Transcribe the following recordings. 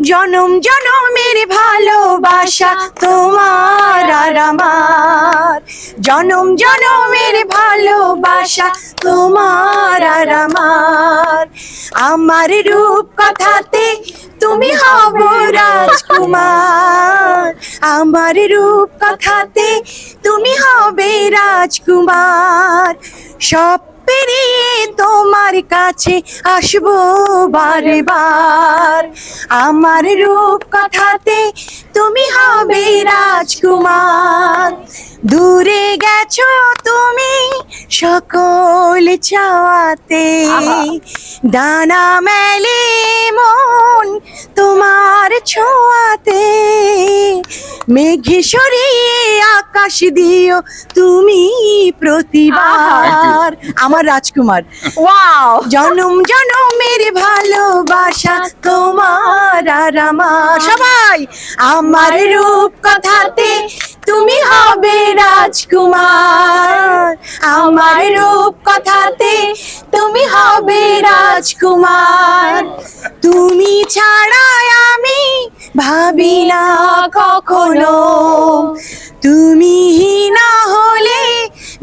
জনম জনমের ভালোবাসা তোমার আর আমার। জনম জনমের ভালোবাসা তোমার আর আমার। আমার রূপ কথাতে তুমি হব রাজকুমার। আমার রূপ কথাতে তুমি হবে রাজকুমার। সব পেরিয়ে তোমার কাছে আসব বারে বার আমার রূপ কথাতে তুমি হবে রাজকুমার। দূরে গেছো তুমি সকল চাওয়াতে দানা মেলে মন তোমার ছোঁয়াতে। মেঘে সরিয়ে আকাশ দিও তুমি প্রতিবার। আমার রাজকুমার। ওয়াও জনম জনমের ভালোবাসা তোমার আর আমার। সবাই! আমার রূপ কথাতে তুমি হবে রাজকুমার। আমার রূপ কথাতে তুমি হবে রাজকুমার। তুমি আমি ভাবি না কখনো, তুমি না হলে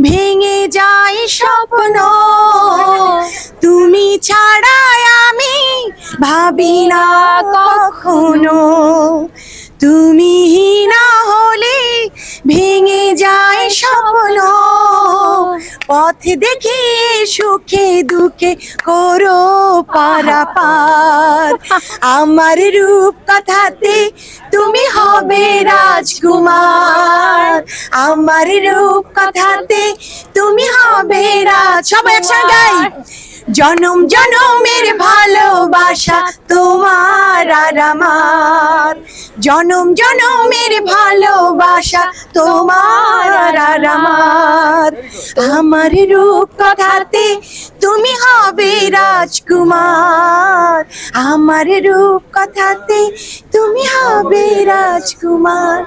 ভেঙে যায় স্বপ্ন। তুমি ছাড়া আমি ভাবি না কখনো, তুমি না হলে ভেঙে যায় পথ দেখে, সুখে, দুঃখে করো পারাপার। আমার রূপ কথাতে তুমি হবে রাজকুমার। আমার রূপ কথাতে তুমি হবে রাজ সবাই একসঙ্গে গাই। জনম, জনমের ভালোবাসা তোমার আর আমার। জনম, জনমের ভালোবাসা তোমার আর আমার রূপ কথাতে তুমি হবে রাজকুমার। আমার রূপ কথাতে তুমি হবে রাজকুমার।